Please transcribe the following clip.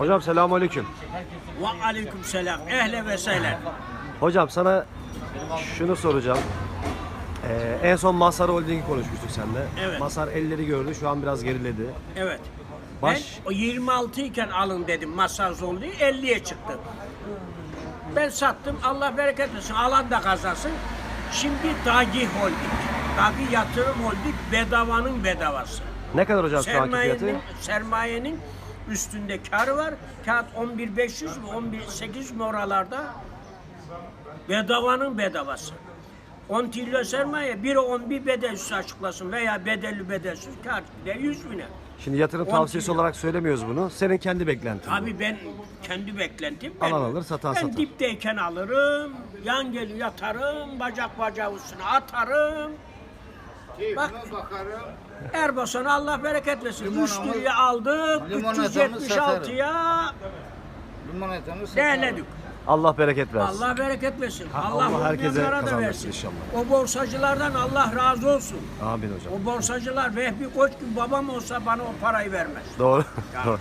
Hocam selamünaleyküm. Ve aleyküm selam. Ehle ve sehlen. Hocam sana şunu soracağım. Ee, en son Masar Holding'i konuşmuştuk seninle. Evet. Masar elleri gördü, şu an biraz geriledi. Evet. Baş- Ben o 26 iken alın dedim masaj oldu 50'ye çıktı. Ben sattım Allah bereket versin alan da kazansın. Şimdi Dagi Holding. Dagi Yatırım Holding bedavanın bedavası. Ne kadar hocam şu anki fiyatı? Sermayenin, sermayenin üstünde kar var. Kağıt 11.500 mü 11.800 mü oralarda? Bedavanın bedavası. 10 trilyon sermaye, biri 11 bedelsiz açıklasın veya bedelli bedelsiz kar gider 100 bine. Şimdi yatırım tavsiyesi trilyon. olarak söylemiyoruz bunu. Senin kendi beklentin. bu. Abi ben kendi beklentim. Ben, Alan alır, satan ben satar. dipteyken alırım, yan geliyor yatarım, bacak bacağı üstüne atarım. Bak Erbasan'a Allah bereket versin. 3 Limonamız- liraya aldık, limonatamız 376'ya Limonatanı satarım. değerledik. Allah bereket versin. Allah bereket versin. Allah, Allah herkese da versin. inşallah. O borsacılardan Allah razı olsun. Amin hocam. O borsacılar Vehbi Koç gibi babam olsa bana o parayı vermez. Doğru. Doğru.